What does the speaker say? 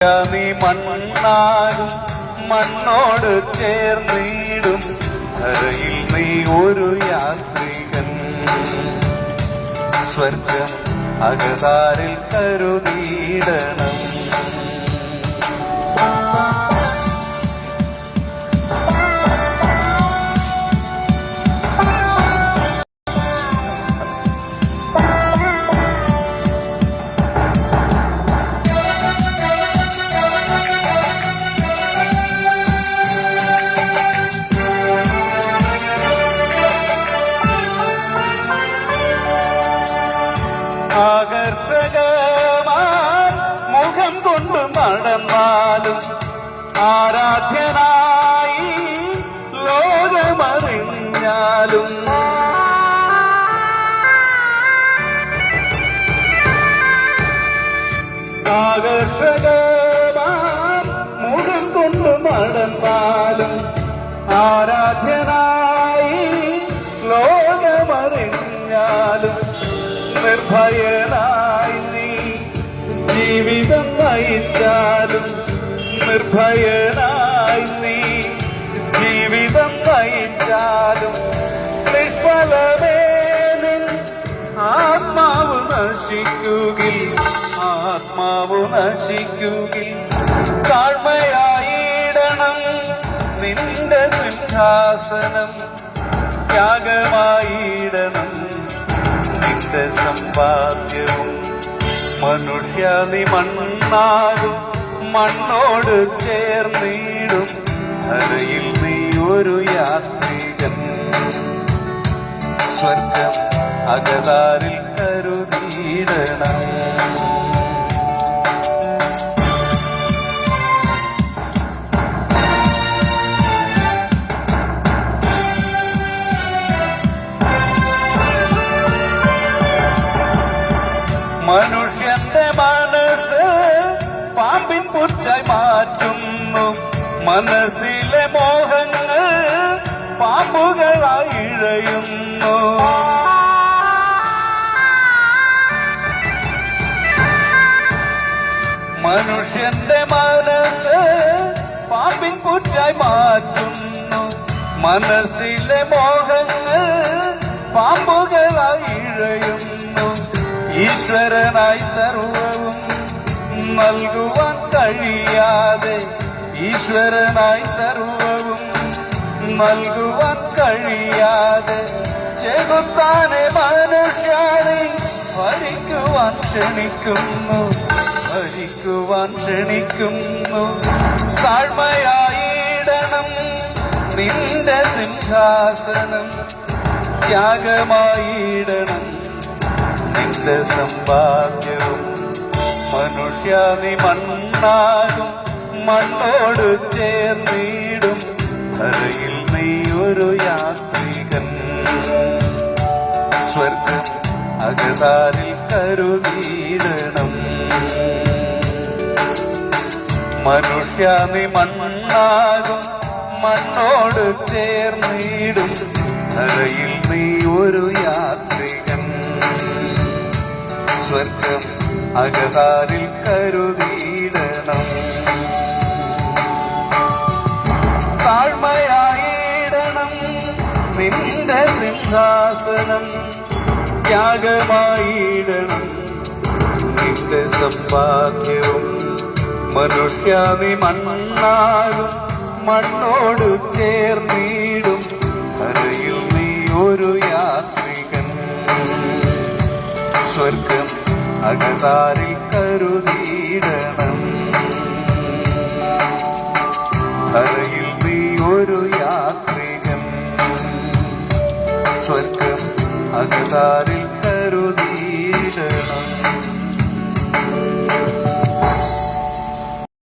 നീ മണ്ണാകും മണ്ണോട് ചേർന്നിടും. കരയിൽ നീ ഒരു യാത്രികൻ. സ്വർഗം അകതാരിൽ കരുതിയിടണം മുഖം കൊണ്ട് നടന്നാലും ആരാധ്യനായി ലോകമറിഞ്ഞാലും. ആകർഷക മുഖം കൊണ്ട് നടന്നാലും ആരാധ്യനായി ലോകമറിഞ്ഞാലും നിർഭയനായി നീ ജീവിതം നയിച്ചാലും നിർഭയനായി നീ ജീവിതം നയിച്ചാലും നിഷ്ഫലമേനിൽ ആത്മാവ് നശിക്കുകിൽ ആത്മാവ് നശിക്കുകിൽ. താഴ്മയായിടണം നിന്റെ സിംഹാസനം ത്യാഗമായിടണം നിന്റെ സമ്പാദ്യവും നീ മണ്ണാകും മണ്ണോട് ചേർന്നിടും. അരയിൽ നീ ഒരു യാത്രികൻ. സ്വർഗം അകതാരിൽ കരുതിയിടണം. പാമ്പിൻ പുറ്റായി മാറ്റുന്നു. മനസ്സിലെ മോഹങ്ങൾ പാമ്പുകളായി ഇഴയുന്നു. മനുഷ്യന്റെ മനസ്സ് പാമ്പിൻ കുറ്റായി മാറ്റുന്നു. മനസ്സിലെ മോഹങ്ങൾ പാമ്പുകളായി ഇഴയുന്നു. ഈശ്വരനായി സർവവും നൽകുവാൻ കഴിയാതെ ഈശ്വരനായി സർവവും നൽകുവാൻ കഴിയാതെ ചെകുത്താനെ മനുഷ്യാണി ഭരിക്കുവാൻ ക്ഷണിക്കുന്നു ഭരിക്കുവാൻ ക്ഷണിക്കുന്നു. താഴ്മയായിടണം നിന്റെ സിംഹാസനം ത്യാഗമായിടണം. നിന്റെ സമ്പാദ്യവും മനുഷ്യ നീ മണ്ണാകും മണ്ണോട് ചേർന്നിടും. കരയിൽ നീ ഒരു യാത്രികൻ. സ്വർഗം അകതാരിൽ കരുതിയിടണം. മനുഷ്യ നീ മണ്ണാകും മണ്ണോട് ചേർന്നിടും. കരയിൽ നീ ഒരു യാത്രികൻ. സ്വർഗം അകതാരിൽ കരുതിയിടണം. താഴ്മയായിടണം. നിന്റെ സിംഹാസനം ത്യാഗമായിടണം. നിന്റെ സമ്പാദ്യവും മനുഷ്യാതി മണ്ണാകും. മണ്ണോട് ചേർന്നിടും. കരയിൽ നീ ഒരു യാത്രികൻ. സ്വർഗം അകതാരിൽ കരുതിയിടണം ധരയിൽ നീ ഒരു യാത്രികൻ. സ്വർഗം അകതാരിൽ കരുതിയിടണം.